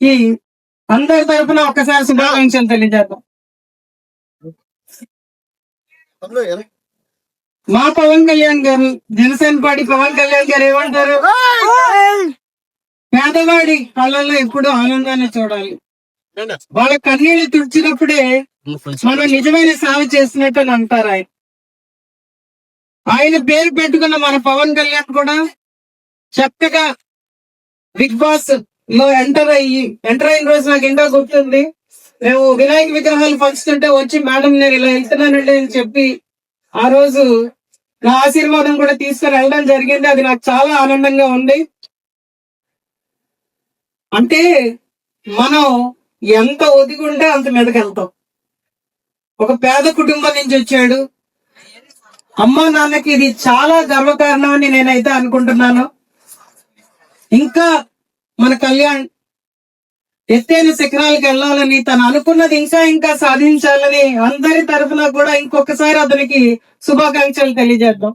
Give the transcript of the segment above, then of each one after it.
ఈ అందరి తరపున ఒక్కసారి శుభాకాంక్షలు తెలియజేద్దాం. మా పవన్ కళ్యాణ్ గారు జనసేన పార్టీ పవన్ కళ్యాణ్ గారు ఏమంటారు? పేదవాడి కళ్ళల్లో ఎప్పుడు ఆనందాన్ని చూడాలి. వాళ్ళ కన్నీళ్ళు తుడిచినప్పుడే మనం నిజమైన సేవ చేసినట్టు అని అంటారు ఆయన. ఆయన పేరు పెట్టుకున్న మన పవన్ కళ్యాణ్ కూడా చక్కగా బిగ్ బాస్ లో ఎంటర్ అయ్యి ఎంటర్ అయిన రోజు నాకు ఇంకా గుర్తుంది. మేము వినాయక విగ్రహాలు పంచుతుంటే వచ్చి మేడం నేను ఇలా వెళ్తున్నానండి అని చెప్పి ఆ రోజు నా ఆశీర్వాదం కూడా తీసుకుని వెళ్ళడం జరిగింది. అది నాకు చాలా ఆనందంగా ఉంది. అంటే మనం ఎంత ఒదిగుంటే అంత మీదకి వెళ్తాం. ఒక పేద కుటుంబం నుంచి వచ్చాడు. అమ్మా నాన్నకి ఇది చాలా గర్వకారణం అని నేనైతే అనుకుంటున్నాను. ఇంకా మన కళ్యాణ్. ఎత్తైన శిఖరాలకు వెళ్ళాలని తను అనుకున్నది ఇంకా ఇంకా సాధించాలని అందరి తరఫున కూడా ఇంకొకసారి అతనికి శుభాకాంక్షలు తెలియజేద్దాం.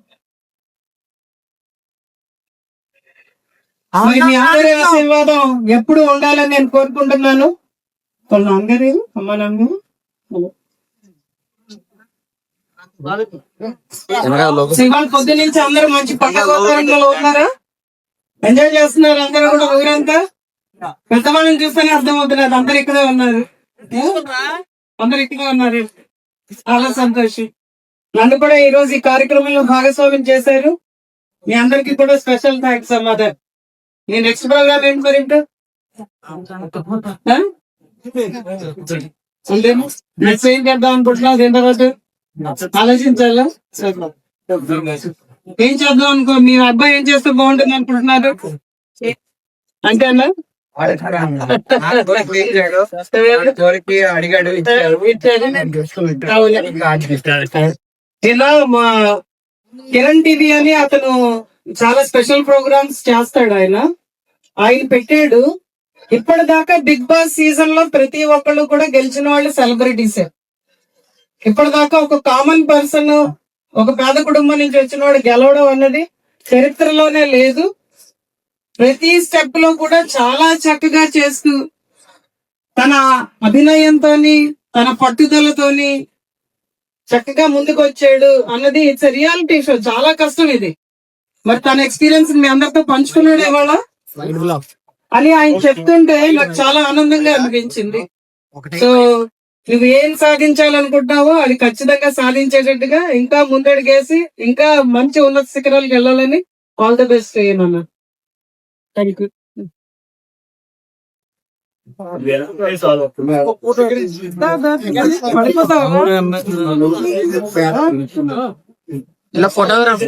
మరి మీ అందరి ఆశీర్వాదం ఎప్పుడు ఉండాలని నేను కోరుకుంటున్నాను. వాళ్ళ అమ్మ ఇవాళ పొద్దు నుంచి అందరూ మంచి పక్క ఉన్నారా? ఎంజాయ్ చేస్తున్నారు అందరూ కూడా ఊరంతా? పెద్దవాళ్ళని చూస్తేనే అర్థమవుతున్నది అందరు ఇక్కడే ఉన్నారు. అందరు ఇక్కడే ఉన్నారు. చాలా సంతోషం. నన్ను కూడా ఈ రోజు ఈ కార్యక్రమంలో భాగస్వామ్యం చేశారు. మీ అందరికి కూడా స్పెషల్ థ్యాంక్స్ మదర్ మీ నెక్స్ట్ ప్రోగ్రామ్ ఏంటి మరి ఇంకా? నెక్స్ట్ ఏం చేద్దాం అనుకుంటున్నావు దీని తర్వాత? ఆలోచించాలా? ఏం చేద్దాం అనుకో మీ అబ్బాయి ఏం చేస్తే బాగుంటుంది అనుకుంటున్నారు? అంతే అన్న? అడిగాడు ఇలా మా కిరణ్ టీవీ అని అతను చాలా స్పెషల్ ప్రోగ్రామ్స్ చేస్తాడు ఆయన. ఆయన పెట్టాడు. ఇప్పటిదాకా బిగ్ బాస్ సీజన్లో ప్రతి ఒక్కళ్ళు కూడా గెలిచిన వాళ్ళు సెలబ్రిటీస్. ఇప్పటిదాకా ఒక కామన్ పర్సన్ ఒక పేద కుటుంబం నుంచి వచ్చిన వాడు గెలవడం అన్నది చరిత్రలోనే లేదు. ప్రతి స్టెప్లో కూడా చాలా చక్కగా చేస్తూ తన అభినయంతోని తన పట్టుదలతోని చక్కగా ముందుకు వచ్చాడు అన్నది ఇట్స్ రియాలిటీ షో చాలా కష్టం ఇది. మరి తన ఎక్స్పీరియన్స్ మీ అందరితో పంచుకున్నాడు ఇవాళ? అని ఆయన చెప్తుంటే నాకు చాలా ఆనందంగా అనిపించింది. సో నువ్వు ఏం సాధించాలనుకుంటున్నావో అది ఖచ్చితంగా సాధించేటట్టుగా ఇంకా ముందడుగేసి ఇంకా మంచి ఉన్నత శిఖరాలకు వెళ్ళాలని ఆల్ ద బెస్ట్ చేయమన్నా థ్యాంక్ యూ ఇలా ఫోటోగ్రాఫ్